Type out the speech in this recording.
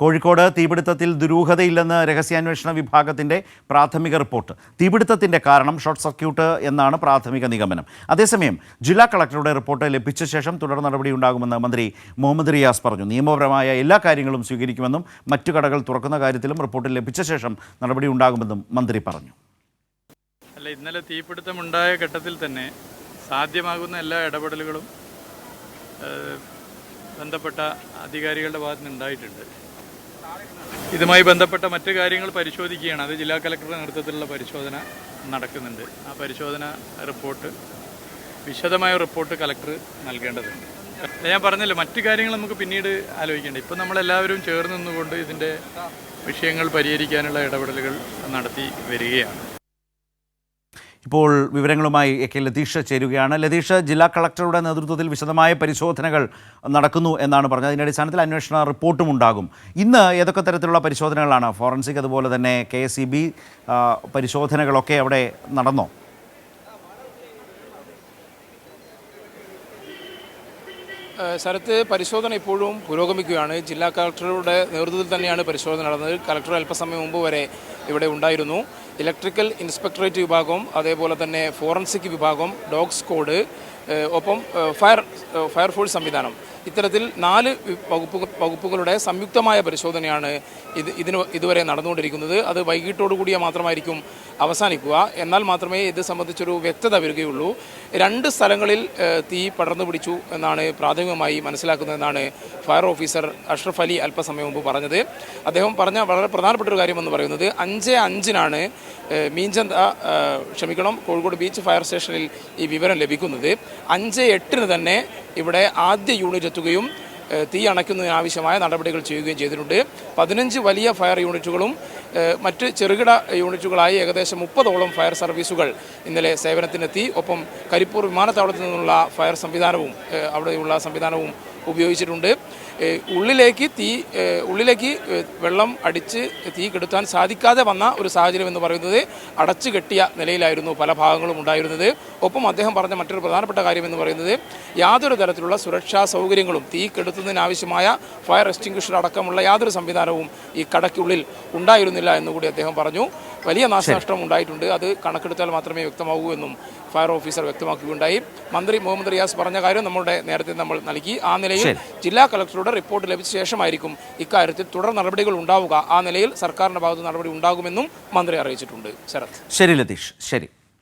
കോഴിക്കോട് തീപിടുത്തത്തിൽ ദുരൂഹതയില്ലെന്ന് രഹസ്യാന്വേഷണ വിഭാഗത്തിന്റെ പ്രാഥമിക റിപ്പോർട്ട്. തീപിടുത്തത്തിന്റെ കാരണം ഷോർട്ട് സർക്യൂട്ട് എന്നാണ് പ്രാഥമിക നിഗമനം. അതേസമയം ജില്ലാ കളക്ടറുടെ റിപ്പോർട്ട് ലഭിച്ച ശേഷം തുടർ നടപടി ഉണ്ടാകുമെന്ന് മന്ത്രി മുഹമ്മദ് റിയാസ് പറഞ്ഞു. നിയമപരമായ എല്ലാ കാര്യങ്ങളും സ്വീകരിക്കുമെന്നും മറ്റു കടകൾ തുറക്കുന്ന കാര്യത്തിലും റിപ്പോർട്ട് ലഭിച്ച ശേഷം നടപടി ഉണ്ടാകുമെന്നും മന്ത്രി പറഞ്ഞു. അല്ല ഇന്നലെ തീപിടുത്തമുണ്ടായ ഘട്ടത്തിൽ തന്നെ സാധ്യമാകുന്ന എല്ലാ ഇടപെടലുകളും ബന്ധപ്പെട്ട അധികാരികളുടെ ഭാഗത്ത് നിന്ന് ഉണ്ടായിട്ടുണ്ട് ഇതുമായി ബന്ധപ്പെട്ട മറ്റു കാര്യങ്ങൾ പരിശോധിക്കുകയാണ്. അത് ജില്ലാ കലക്ടറുടെ നേതൃത്വത്തിലുള്ള പരിശോധന നടക്കുന്നുണ്ട്. ആ പരിശോധന റിപ്പോർട്ട് വിശദമായ റിപ്പോർട്ട് കലക്ടർ നൽകേണ്ടതുണ്ട്. ഞാൻ പറഞ്ഞല്ലോ മറ്റു കാര്യങ്ങൾ നമുക്ക് പിന്നീട് ആലോചിക്കേണ്ട. ഇപ്പം നമ്മളെല്ലാവരും ചേർന്ന് നിന്നുകൊണ്ട് ഇതിന്റെ വിഷയങ്ങൾ പരിഹരിക്കാനുള്ള ഇടപെടലുകൾ നടത്തി വരികയാണ്. ഇപ്പോൾ വിവരങ്ങളുമായി എ കെ ലതീഷ് ചേരുകയാണ്. ലതീഷ് ജില്ലാ കളക്ടറുടെ നേതൃത്വത്തിൽ വിശദമായ പരിശോധനകൾ നടക്കുന്നു എന്നാണ് പറഞ്ഞത്. അതിന്റെ അടിസ്ഥാനത്തിൽ അന്വേഷണ റിപ്പോർട്ടും ഉണ്ടാകും. ഇന്ന് ഏതൊക്കെ തരത്തിലുള്ള പരിശോധനകളാണ്? ഫോറൻസിക് അതുപോലെ തന്നെ കെ പരിശോധനകളൊക്കെ അവിടെ നടന്നോ? സ്ഥലത്ത് പരിശോധന ഇപ്പോഴും പുരോഗമിക്കുകയാണ്. ജില്ലാ കളക്ടറുടെ നേതൃത്വത്തിൽ തന്നെയാണ് പരിശോധന നടന്നത്. കളക്ടർ അല്പസമയം മുമ്പ് വരെ ഇവിടെ ഉണ്ടായിരുന്നു. ഇലക്ട്രിക്കൽ ഇൻസ്പെക്ടറേറ്റ് വിഭാഗം അതേപോലെ തന്നെ ഫോറൻസിക് വിഭാഗം ഡോഗ് സ്ക്വാഡ് ഒപ്പം ഫയർ ഫയർഫോഴ്സ് സംവിധാനം. ഇത്തരത്തിൽ നാല് വകുപ്പ് വകുപ്പുകളുടെ സംയുക്തമായ പരിശോധനയാണ് ഇത് ഇതിന് ഇതുവരെ നടന്നുകൊണ്ടിരിക്കുന്നത്. അത് വൈകിട്ടോടുകൂടിയ മാത്രമായിരിക്കും അവസാനിക്കുക. എന്നാൽ മാത്രമേ ഇത് സംബന്ധിച്ചൊരു വ്യക്തത വരികയുള്ളൂ. രണ്ട് സ്ഥലങ്ങളിൽ തീ പടർന്നു പിടിച്ചു എന്നാണ് പ്രാഥമികമായി മനസ്സിലാക്കുന്നതെന്നാണ് ഫയർ ഓഫീസർ അഷ്റഫ് അലി അല്പസമയം മുമ്പ് പറഞ്ഞത്. അദ്ദേഹം പറഞ്ഞ വളരെ പ്രധാനപ്പെട്ട ഒരു കാര്യമെന്ന് പറയുന്നത് അഞ്ച് അഞ്ചിനാണ് മീൻചന്ത ക്ഷമിക്കണം കോഴിക്കോട് ബീച്ച് ഫയർ സ്റ്റേഷനിൽ ഈ വിവരം ലഭിക്കുന്നത്. അഞ്ച് എട്ടിന് തന്നെ ഇവിടെ ആദ്യ യൂണിറ്റ് എത്തുകയും തീ അണയ്ക്കുന്നതിനാവശ്യമായ നടപടികൾ ചെയ്യുകയും ചെയ്തിട്ടുണ്ട്. പതിനഞ്ച് വലിയ ഫയർ യൂണിറ്റുകളും മറ്റ് ചെറുകിട യൂണിറ്റുകളായി ഏകദേശം മുപ്പതോളം ഫയർ സർവീസുകൾ ഇന്നലെ സേവനത്തിനെത്തി. ഒപ്പം കരിപ്പൂർ വിമാനത്താവളത്തിൽ നിന്നുള്ള ഫയർ സംവിധാനവും അവിടെയുള്ള സംവിധാനവും ഉപയോഗിച്ചിട്ടുണ്ട്. ഉള്ളിലേക്ക് തീ ഉള്ളിലേക്ക് വെള്ളം അടിച്ച് തീ കെടുത്താൻ സാധിക്കാതെ വന്ന ഒരു സാഹചര്യം എന്ന് പറയുന്നത് അടച്ചു കെട്ടിയ നിലയിലായിരുന്നു പല ഭാഗങ്ങളും ഉണ്ടായിരുന്നത്. ഒപ്പം അദ്ദേഹം പറഞ്ഞ മറ്റൊരു പ്രധാനപ്പെട്ട കാര്യം എന്ന് പറയുന്നത് യാതൊരു തരത്തിലുള്ള സുരക്ഷാ സൗകര്യങ്ങളും തീ കെടുത്തുന്നതിനാവശ്യമായ ഫയർ എക്സ്റ്റിംഗ്വിഷർ അടക്കമുള്ള യാതൊരു സംവിധാനവും ഈ കടയ്ക്കുള്ളിൽ ഉണ്ടായിരുന്നില്ല എന്നുകൂടി അദ്ദേഹം പറഞ്ഞു. വലിയ നാശനഷ്ടം ഉണ്ടായിട്ടുണ്ട്. അത് കണക്കെടുത്താൽ മാത്രമേ വ്യക്തമാകൂ എന്നും ഫയർ ഓഫീസർ വ്യക്തമാക്കുകയുണ്ടായി. മന്ത്രി മുഹമ്മദ് റിയാസ് പറഞ്ഞ കാര്യം നമ്മുടെ നേരത്തെ നമ്മൾ നൽകി. ആ നിലയിൽ ജില്ലാ കളക്ടറുടെ റിപ്പോർട്ട് ലഭിച്ച ശേഷമായിരിക്കും ഇക്കാര്യത്തിൽ തുടർ നടപടികൾ ഉണ്ടാവുക. ആ നിലയിൽ സർക്കാരിന്റെ ഭാഗത്ത് നടപടി ഉണ്ടാകുമെന്നും മന്ത്രി അറിയിച്ചിട്ടുണ്ട്. ശരത്. ശരി ലതീഷ്. ശരി.